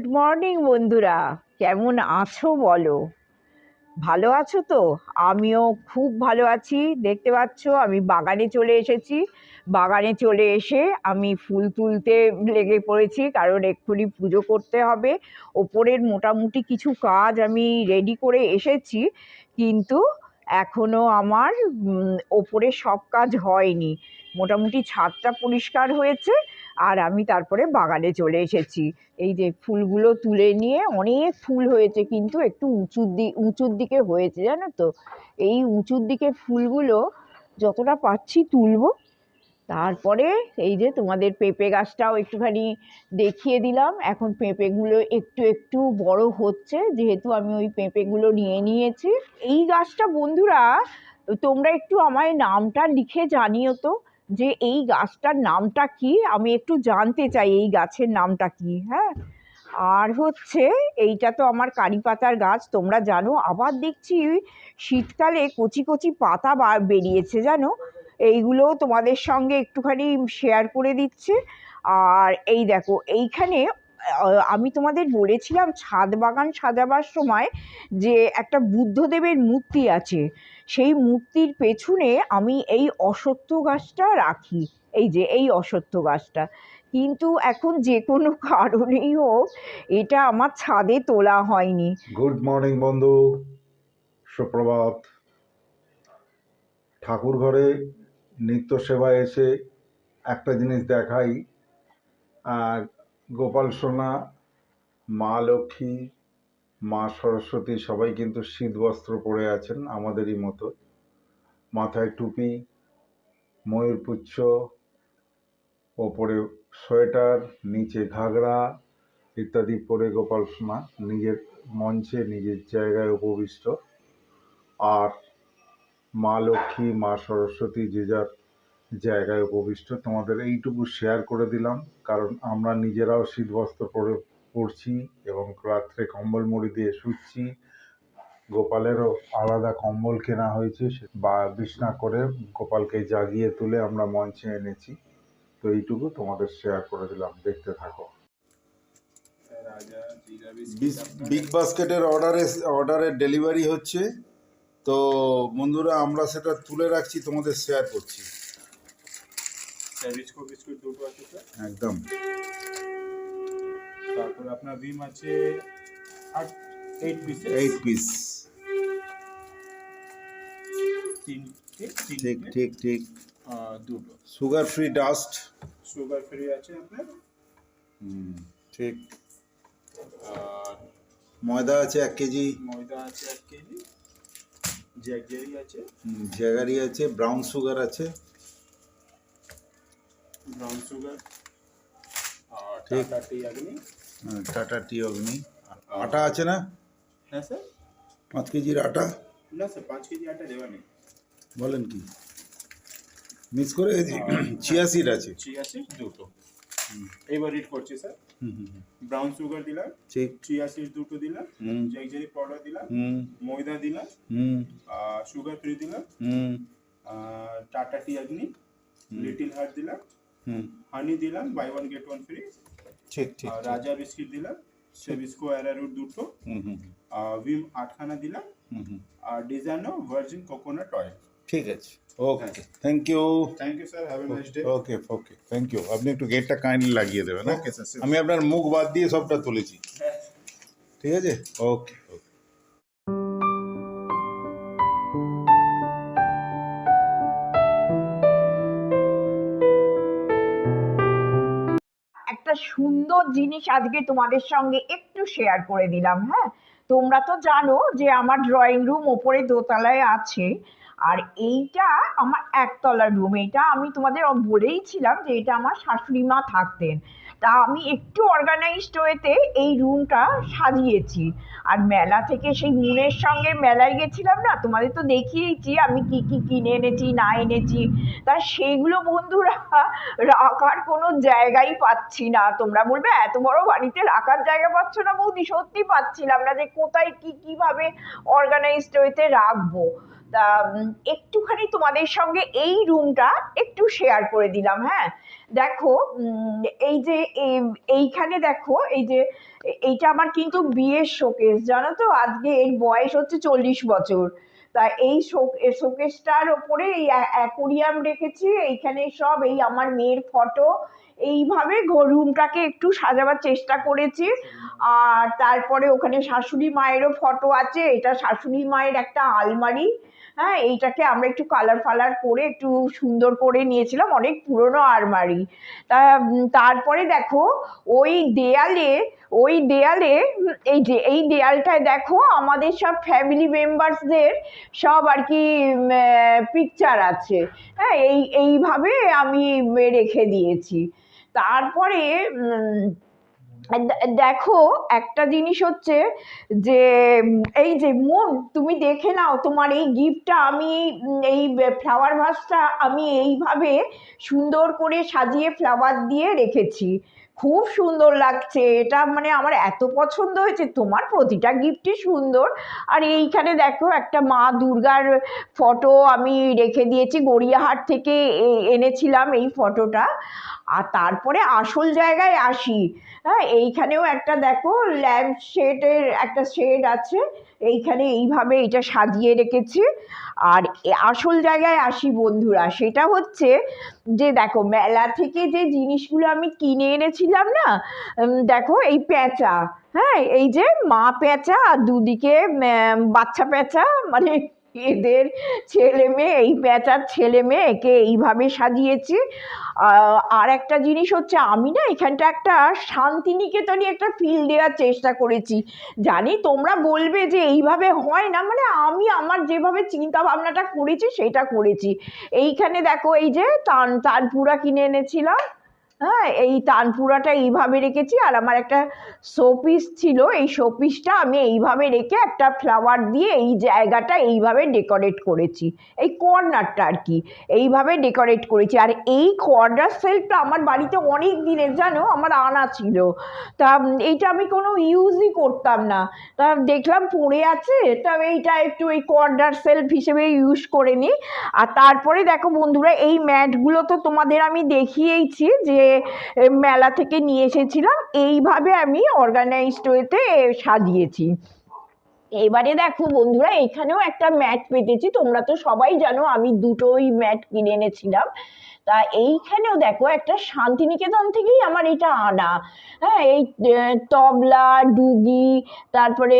Good morning বন্ধুরা। কেমন আছো বলো? ভালো আছো তো? আমিও খুব ভালো আছি। দেখতে পাচ্ছ, আমি বাগানে চলে এসেছি। বাগানে চলে এসে আমি ফুল তুলতে লেগে পড়েছি, কারণ এক্ষুনি পুজো করতে হবে। ওপরের মোটামুটি কিছু কাজ আমি রেডি করে এসেছি, কিন্তু এখনও আমার ওপরে সব কাজ হয়নি। মোটামুটি ছাদটা পরিষ্কার হয়েছে আর আমি তারপরে বাগানে চলে এসেছি। এই যে ফুলগুলো তুলে নিয়ে অনেক ফুল হয়েছে কিন্তু একটু উঁচুর দিক উঁচুর দিকে হয়েছে, জানো তো? এই উঁচুর দিকে ফুলগুলো যতটা পাচ্ছি তুলবো। তারপরে এই যে তোমাদের পেঁপে গাছটাও একটুখানি দেখিয়ে দিলাম। এখন পেঁপেগুলো একটু একটু বড় হচ্ছে, যেহেতু আমি ওই পেঁপেগুলো নিয়ে নিয়েছি। এই গাছটা বন্ধুরা, তোমরা একটু আমায় নামটা লিখে জানিও তো। যে এই গাছটার নামটা কি? আমি একটু জানতে চাই এই গাছের নামটা কি হ্যাঁ? আর হচ্ছে এইটা তো আমার কারি পাতার গাছ, তোমরা জানো, আবার দেখছি শীতকালে কচি কচি পাতা বার বেরিয়েছে, জানো? এইগুলো তোমাদের সঙ্গে একটুখানি শেয়ার করে দিচ্ছে। আর এই দেখো, এইখানে আমি তোমাদের বলেছিলাম ছাদ বাগান সাজাবার সময় যে একটা বুদ্ধদেবের মূর্তি আছে, সেই মূর্তির পেছনে আমি এই অশ্বত্থ গাছটা রাখি, এই যে এই অশ্বত্থ গাছটা। কিন্তু এখন যে কোনো কারণেই হোক, এটা আমার ছাদে তোলা হয়নি। গুড মর্নিং বন্ধু। সুপ্রভাত। ঠাকুর ঘরে নিত্য সেবায় এসে একটা জিনিস দেখাই, আর গোপাল সোনা, মা লক্ষ্মী, মা সরস্বতী সবাই কিন্তু শীত বস্ত্র পরে আছেন আমাদেরই মতো। মাথায় টুপি ময়ূরপুচ্ছ ওপরে সোয়েটার, নিচে ঘাগরা ইত্যাদি পরে গোপাল সোনা নিজের মঞ্চে, নিজের জায়গায় উপবিষ্ট। আর মা লক্ষ্মী, মা সরস্বতী যে যার জায়গায় উপবিষ্ট। তোমাদের এইটুকু শেয়ার করে দিলাম, কারণ আমরা নিজেরাও শীতবস্ত্র পরে পড়ছি এবং রাত্রে কম্বল মুড়ি দিয়ে শুচ্ছি। গোপালেরও আলাদা কম্বল কেনা হয়েছে বা বিছনা করে গোপালকে জাগিয়ে তুলে আমরা মঞ্চে এনেছি। তো এইটুকু তোমাদের শেয়ার করে দিলাম, দেখতে থাকো। বিগ বাস্কেটের অর্ডারে অর্ডারের ডেলিভারি হচ্ছে। তো বন্ধুরা, আমরা সেটা তুলে রাখছি, তোমাদের শেয়ার করছি। স্যাভিসকো বিস্কুট দুটো আছে স্যার। একদম। তারপর আপনার ভিম আছে আট এইট পিসেস এইট পিস তিনটে ঠিক ঠিক ঠিক দুটো। Sugar free dust sugar free আছে আপনার। ঠিক। আর ময়দা আছে এক কেজি। ময়দা আছে এক কেজি। জ্যাকজেরি আছে। জ্যাগারি আছে ব্রাউন সুগার আছে। ব্রাউন সুগার আর। টাটা টি আহ, টাটা টি অগ্নি আটা আছে না? হ্যাঁ স্যার পাঁচ কেজির আটা? না স্যার পাঁচ কেজি আটা দেওয়া নেই। বলেন কি? মিস করে চিয়া সিড আছে। সিড দুটো। এবার রিড করছি স্যার। ব্রাউন সুগার দিলাম ঠিক। সিড দুটো দিলাম জ্যাকজেরি পাউডার দিলাম ময়দা দিলাম সুগার ফ্রি দিলাম হুম। Tata tea Agni little heart দিলাম হানি দিলাম buy one get one free ঠিক ঠিক। রাজা বিস্কিট দিলাম সেবিস্কো অ্যারারুট দুটো। হুম হুম উইম আটখানা দিলাম। হুম হুম। আর ডিজাইনো ভার্জিন কোকোনাট অয়েল ঠিক আছে। Okay thank you thank you sir have a nice day okay okay thank you আপনি একটু গেটটা কাইন্ডলি লাগিয়ে দেবেন হ্যাঁ? Sir, sure. আমি আপনার মুখ বাদ দিয়ে সবটা তুলেছি। ঠিক আছে? ওকে ওকে সুন্দর জিনিস আজকে তোমাদের সঙ্গে একটু শেয়ার করে দিলাম হ্যাঁ? তোমরা তো জানো যে আমার ড্রয়িং রুম ওপরে দোতলায় আছে। আর এইটা আমার একতলার রুম এটা আমি তোমাদের বলেইছিলাম যে এটা আমার শাশুড়ি মা থাকতেন। তা আমি একটু অর্গানাইজড ওয়েতে এই রুমটা সাজিয়েছি। আর মেলা থেকে সেই মুনের সঙ্গে মেলায় গেছিলাম না, তোমাদের তো দেখিয়েছি আমি কি কি কিনে এনেছি, না এনেছি। তা সেইগুলো বন্ধুরা, রাখার কোনো জায়গাই পাচ্ছি না। তোমরা বলবে, এত বড় বাড়িতে রাখার জায়গা পাচ্ছ না বৌদি? সত্যি পাচ্ছিলাম না যে কোথায় কি, কীভাবে অর্গানাইজড ওয়েতে রাখব। একটুখানি তোমাদের সঙ্গে এই রুমটা একটু শেয়ার করে দিলাম হ্যাঁ? দেখো এই যে এই- এইখানে দেখো, এই যে, এইটা আমার কিন্তু বিয়ের শোকেস জানো তো? আজকে এর বয়স হচ্ছে চল্লিশ বছর। তা এই শোকেসটার ওপরে এই অ্যাকোরিয়াম রেখেছি, এইখানে সব এই আমার মেয়ের ফটো এইভাবে রুমটাকে একটু সাজাবার চেষ্টা করেছি। আর তারপরে ওখানে শাশুড়ি মায়েরও ফটো আছে, এটা শাশুড়ি মায়ের একটা আলমারি। হ্যাঁ এইটাকে আমরা একটু কালার ফালার করে একটু সুন্দর করে নিয়েছিলাম অনেক পুরনো আলমারি তা তারপরে দেখো, ওই দেয়ালে ওই দেয়ালে, এই যে, এই দেয়ালটায় দেখো, আমাদের সব ফ্যামিলি মেম্বার্সদের সব আর কি পিকচার আছে। হ্যাঁ এই, এইভাবে আমি রেখে দিয়েছি। তারপরে দেখো একটা জিনিস হচ্ছে যে এই যে মন তুমি দেখে নাও তোমার এই গিফটটা আমি এই ফ্লাওয়ার ভাসটা আমি এইভাবে সুন্দর করে সাজিয়ে ফ্লাওয়ার দিয়ে রেখেছি। খুব সুন্দর লাগছে। এটা মানে আমার এত পছন্দ হয়েছে। তোমার প্রতিটা গিফটই সুন্দর। আর এইখানে দেখো একটা মা দুর্গার ফটো আমি রেখে দিয়েছি। গড়িয়াহাট থেকে এনেছিলাম এই ফটোটা আর তারপরে আসল জায়গায় আসি। হ্যাঁ এইখানেও একটা দেখো ল্যাম্প শেডের একটা শেড আছে। এইখানে এইভাবে এটা সাজিয়ে রেখেছি। আর আসল জায়গায় আসি বন্ধুরা, সেটা হচ্ছে যে দেখো মেলা থেকে যে জিনিসগুলো আমি কিনে এনেছিলাম না দেখো এই পেঁচা হ্যাঁ এই যে মা পেঁচা আর দুদিকে বাচ্চা পেঁচা মানে এদের ছেলে মেয়ে, এই পেঁচার ছেলে মেয়ে একে এইভাবে সাজিয়েছি। আর একটা জিনিস হচ্ছে, আমি না এখানটা একটা শান্তিনিকেতনই একটা ফিল দেওয়ার চেষ্টা করেছি। জানি তোমরা বলবে যে এইভাবে হয় না মানে আমি আমার যেভাবে চিন্তা ভাবনাটা করেছি, সেটা করেছি। এইখানে দেখো এই যে তান, তানপুরা কিনে এনেছিলাম। হ্যাঁ এই তানপুরাটা এইভাবে রেখেছি আর আমার একটা শোপিস ছিল। এই শোপিসটা আমি এইভাবে রেখে একটা ফ্লাওয়ার দিয়ে এই জায়গাটা এইভাবে ডেকোরেট করেছি। এই কর্নারটা আর কি, এইভাবে ডেকোরেট করেছি। আর এই কর্নার সেলফটা আমার বাড়িতে অনেক দিনের, জানো? আমার আনা ছিল। তা এইটা আমি কোনো ইউজই করতাম না। তা, দেখলাম পড়ে আছে। তা, এইটা একটু এই কর্নার সেলফ হিসেবে ইউজ করে নিই। আর তারপরে দেখো বন্ধুরা, এই ম্যাটগুলো তো তোমাদের আমি দেখিয়েইছি যে মেলা থেকে নিয়ে এসেছিলাম। এইভাবে আমি অর্গানাইজড ওয়েতে সাজিয়েছি। এবারে দেখো বন্ধুরা, এখানেও একটা ম্যাট পেতেছি। তোমরা তো সবাই জানো, আমি দুটোই ম্যাট কিনে এনেছিলাম। তা এইখানেও দেখো একটা শান্তিনিকেতন থেকেই আমার এটা আনা। হ্যাঁ এই তবলা, ডুগি, তারপরে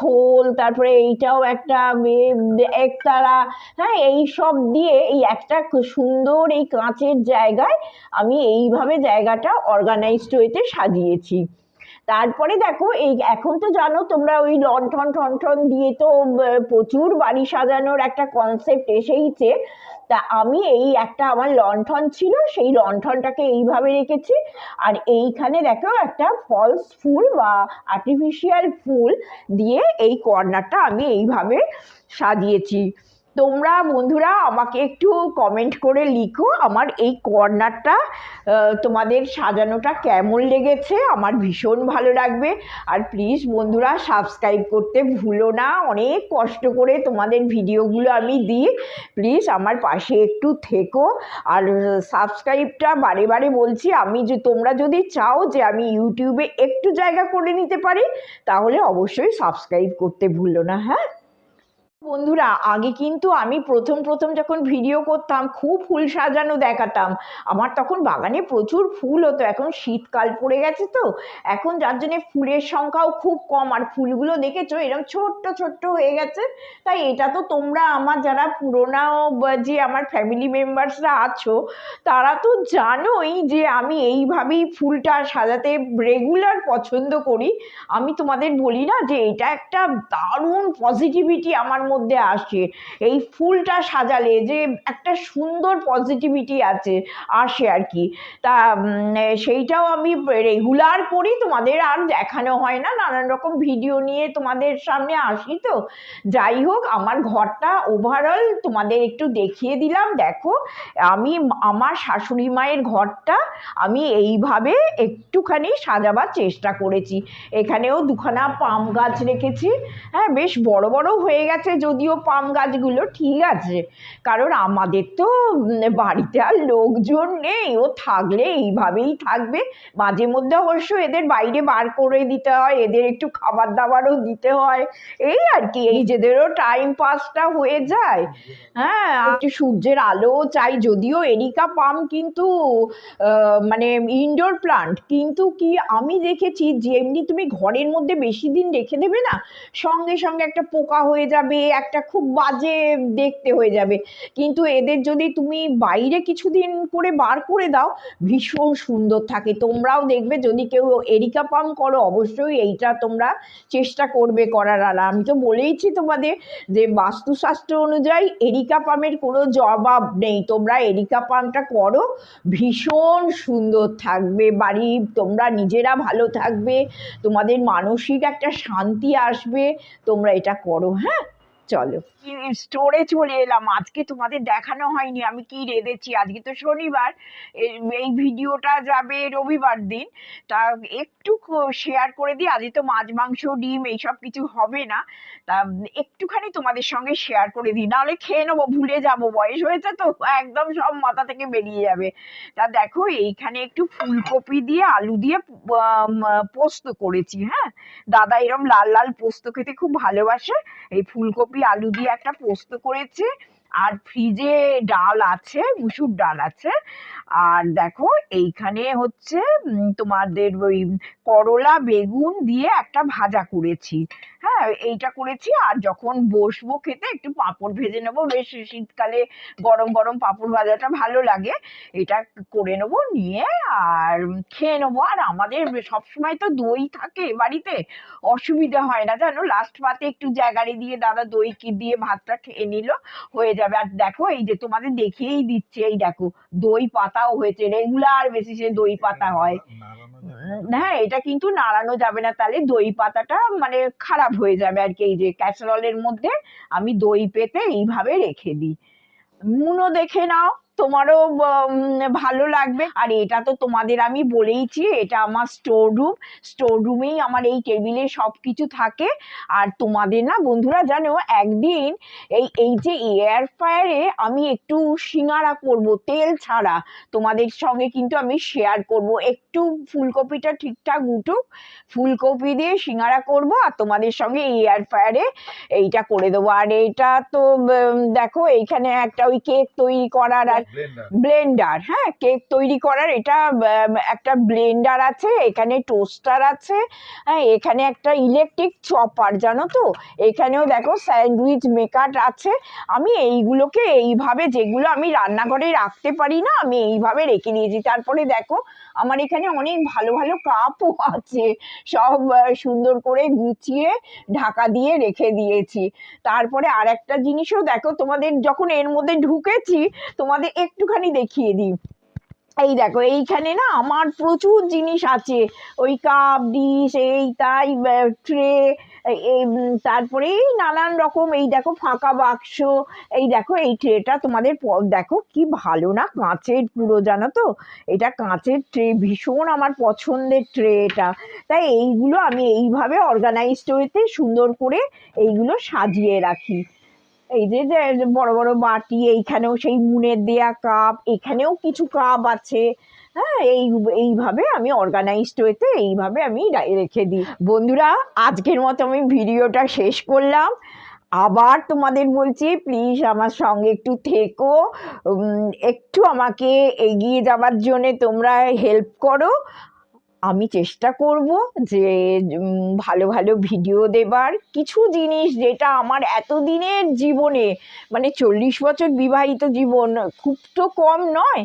খোল, তারপরে এইটাও একটা একতারা হ্যাঁ এই সব দিয়ে এই একটা সুন্দর এই কাঁচের জায়গায় আমি এইভাবে জায়গাটা অর্গানাইজড হইতে সাজিয়েছি। তারপরে দেখো এই, এখন তো জানো তোমরা ওই লণ্ঠন টন্ঠন দিয়ে তো প্রচুর বাড়ি সাজানোর একটা কনসেপ্ট এসেইছে। তা আমি এই একটা আমার লণ্ঠন ছিল, সেই লণ্ঠনটাকে এইভাবে রেখেছি। আর এইখানে দেখো একটা ফলস ফুল বা আর্টিফিশিয়াল ফুল দিয়ে এই কর্নারটা আমি এইভাবে সাজিয়েছি। তোমরা বন্ধুরা আমাকে একটু কমেন্ট করে লিখো আমার এই কর্নারটা তোমাদের সাজানোটা কেমন লেগেছে, আমার ভীষণ ভালো লাগবে। আর প্লিজ বন্ধুরা সাবস্ক্রাইব করতে ভুলো না, অনেক কষ্ট করে তোমাদের ভিডিওগুলো আমি দিই। প্লিজ আমার পাশে একটু থেকো। আর সাবস্ক্রাইবটা বারে বারে বলছি, আমি যে তোমরা যদি চাও যে আমি ইউটিউবে একটু জায়গা করে নিতে পারি, তাহলে অবশ্যই সাবস্ক্রাইব করতে ভুলো না হ্যাঁ? বন্ধুরা, আগে কিন্তু আমি প্রথম প্রথম যখন ভিডিও করতাম, খুব ফুল সাজানো দেখাতাম। আমার তখন বাগানে প্রচুর ফুল হতো। এখন শীতকাল পড়ে গেছে তো। এখন যার জন্য ফুলের সংখ্যাও খুব কম। আর ফুলগুলো দেখেছ? এরকম ছোট্ট ছোট্ট হয়ে গেছে। তাই এটা তো তোমরা আমার যারা পুরোনো যে আমার ফ্যামিলি মেম্বার্সরা আছো, তারা তো জানোই যে আমি এইভাবেই ফুলটা সাজাতে রেগুলার পছন্দ করি। আমি তোমাদের বলি না যে এটা একটা দারুণ পজিটিভিটি আমার মধ্যে আসে এই ফুলটা সাজালে যে একটা সুন্দর পজিটিভিটি আছে, আসে আর কি। তা সেইটাও আমি রেগুলার করি, তোমাদের আর দেখানো হয় না, নানান রকম ভিডিও নিয়ে তোমাদের সামনে আসি তো। যাই হোক, আমার ঘরটা ওভারঅল তোমাদের একটু দেখিয়ে দিলাম, দেখো। আমি, আমার শাশুড়ি মায়ের ঘরটা আমি এইভাবে একটুখানি সাজাবার চেষ্টা করেছি। এখানেও দুখানা পাম গাছ রেখেছি। হ্যাঁ বেশ বড় বড় হয়ে গেছে যদিও পাম গাছগুলো ঠিক আছে, কারণ আমাদের তো বাড়িতে আর লোকজন নেই, ও থাকলে এইভাবেই থাকবে। মাঝে মধ্যে অবশ্য এদের বাইরে বার করে দিতে হয়, এদের একটু খাবার দাবারও দিতে হয়। এই আর কি, এই যেদেরও টাইম পাসটা হয়ে যায়। হ্যাঁ একটু সূর্যের আলো চাই, যদিও এরিকা পাম কিন্তু মানে ইনডোর প্লান্ট কিন্তু কি আমি দেখেছি, যেমনি তুমি ঘরের মধ্যে বেশি দিন রেখে দেবে না, সঙ্গে সঙ্গে একটা পোকা হয়ে যাবে একটা খুব বাজে দেখতে হয়ে যাবে। কিন্তু এদের যদি তুমি বাইরে কিছুদিন করে বার করে দাও, ভীষণ সুন্দর থাকে। তোমরাও দেখবে যদি কেউ এরিকা পাম করো, অবশ্যই এইটা তোমরা চেষ্টা করবে করার। আর আমি তো বলেইছি তোমাদের যে বাস্তুশাস্ত্র অনুযায়ী এরিকা পামের কোনো জবাব নেই। তোমরা এরিকা পামটা করো, ভীষণ সুন্দর থাকবে বাড়ি। তোমরা নিজেরা ভালো থাকবে, তোমাদের মানসিক একটা শান্তি আসবে, তোমরা এটা করো হ্যাঁ? চলো। স্টোরে চলে এলাম। আজকে তোমাদের দেখানো হয়নি। আমি কি রেঁধেছি? আজকে তো শনিবার। এই- ভিডিওটা যাবে রবিবার দিন। তা একটু শেয়ার করে দিই। আজকে তো মাছ, মাংস, ডিম এইসব কিছু হবে না। তা একটুখানি তোমাদের সঙ্গে শেয়ার করে দিই। নাহলে খেয়ে নেব, ভুলে যাব। বয়স হয়েছে তো। একদম সব মাথা থেকে বেরিয়ে যাবে। তা দেখো, এইখানে একটু ফুলকপি দিয়ে আলু দিয়ে পোস্ত করেছি হ্যাঁ? দাদা এরম লাল লাল পোস্ত খেতে খুব ভালোবাসে। এই ফুলকপি আলু দিয়ে একটা পোস্ত করেছি। আর ফ্রিজে ডাল আছে, মুসুর ডাল আছে। আর দেখো, এইখানে হচ্ছে তোমাদের ওই করলা, বেগুন দিয়ে একটা ভাজা করেছি। হ্যাঁ এইটা করেছি, আর যখন বসবো খেতে, একটু পাঁপড় ভেজে নেব। বেশ, শীতকালে গরম গরম পাঁপড় ভাজাটা ভালো লাগে। এটা করে নেব, নিয়ে আর খেয়ে নেব। আর আমাদের সবসময় তো দই থাকে বাড়িতে। অসুবিধা হয় না, জানো? লাস্ট পাতে একটু জায়গারে দিয়ে দাদা দই কি দিয়ে ভাতটা খেয়ে নিল, হয়ে যাবে। আর দেখো এই যে তোমাদের দেখিয়েই দিচ্ছে এই দেখো দই পাতাও হয়েছে রেগুলার বেসিসে দই পাতা হয়। হ্যাঁ এটা কিন্তু নাড়ানো যাবে না তাহলে দই পাতাটা মানে খারাপ হয়ে যাবে আর কি এই যে ক্যাসারলের মধ্যে আমি দই পেতে এইভাবে রেখে দিই। মুনো দেখে নাও। তোমারও ভালো লাগবে। আর এটা তো তোমাদের আমি বলেইছি, এটা আমার স্টোর রুম স্টোর রুমেই আমার এই টেবিলে সব কিছু থাকে। আর তোমাদের না বন্ধুরা জানো, একদিন এই এই যে এয়ার ফ্রায়ারে আমি একটু সিঙ্গারা করব, তেল ছাড়া। তোমাদের সঙ্গে কিন্তু আমি শেয়ার করব। একটু ফুলকপিটা ঠিকঠাক উঠুক, ফুলকপি দিয়ে সিঙ্গারা করব আর তোমাদের সঙ্গে এয়ার ফ্রায়ারে এইটা করে দেবো। আর এইটা তো দেখো, এইখানে একটা ওই কেক তৈরি করার আর ব্লেন্ডার হ্যাঁ কেক তৈরি করার এটা একটা ব্লেন্ডার আছে, এখানে টোস্টার আছে হ্যাঁ এখানে একটা ইলেকট্রিক চপার জানো তো? এখানেও দেখো স্যান্ডউইচ মেকার আছে, আমি এইগুলোকে এইভাবে যেগুলো আমি রান্নাঘরে রাখতে পারি না, আমি এইভাবে রেখে দিয়েছি। তারপরে দেখো, আমার এখানে অনেক ভালো ভালো কাপও আছে, সব সুন্দর করে গুছিয়ে ঢাকা দিয়ে রেখে দিয়েছি। তারপরে আর একটা জিনিসও দেখো, তোমাদের যখন এর মধ্যে ঢুকেছি, তোমাদের একটুখানি দেখিয়ে দিই। এই দেখো, এইখানে না আমার প্রচুর জিনিস আছে। ওই কাপ ডিশ এই তাই ট্রে তারপরে এই নানান রকম, এই দেখো ফাঁকা বাক্স, এই দেখো এই ট্রেটা তোমাদের দেখো কি ভালো না কাঁচের পুরো, জানো তো? এটা কাঁচের ট্রে ভীষণ আমার পছন্দের ট্রে এটা তাই এইগুলো আমি এইভাবে অর্গানাইজড ওয়েতে সুন্দর করে এইগুলো সাজিয়ে রাখি। এই যে বড় বড় বাটি এইখানেও সেই মুনের দেয়া কাপ, এখানেও কিছু কাপ আছে। হ্যাঁ এই, এইভাবে আমি অর্গানাইজড ওয়েতে এইভাবে আমি রেখে দিই। বন্ধুরা, আজকের মতো আমি ভিডিওটা শেষ করলাম। আবার তোমাদের বলছি প্লিজ আমার সঙ্গে একটু থেকো। একটু আমাকে এগিয়ে যাওয়ার জন্যে তোমরা হেল্প করো। আমি চেষ্টা করব যে ভালো ভালো ভিডিও দেবার। কিছু জিনিস যেটা আমার এতদিনের জীবনে মানে চল্লিশ বছর বিবাহিত জীবন, খুব তো কম নয়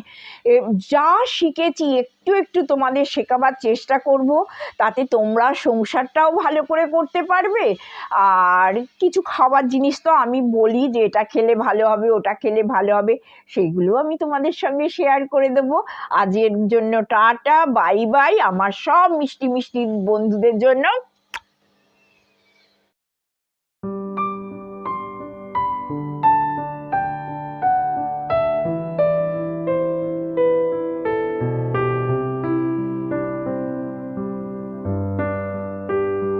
যা শিখেছি একটু একটু তোমাদের শেখাবার চেষ্টা করব। তাতে তোমরা সংসারটাও ভালো করে করতে পারবে। আর কিছু খাবার জিনিস তো আমি বলি যে, এটা খেলে ভালো হবে, ওটা খেলে ভালো হবে, সেগুলো আমি তোমাদের সঙ্গে শেয়ার করে দেবো। আজের জন্য টাটা বাই বাই আমার সব মিষ্টি মিষ্টি বন্ধুদের জন্য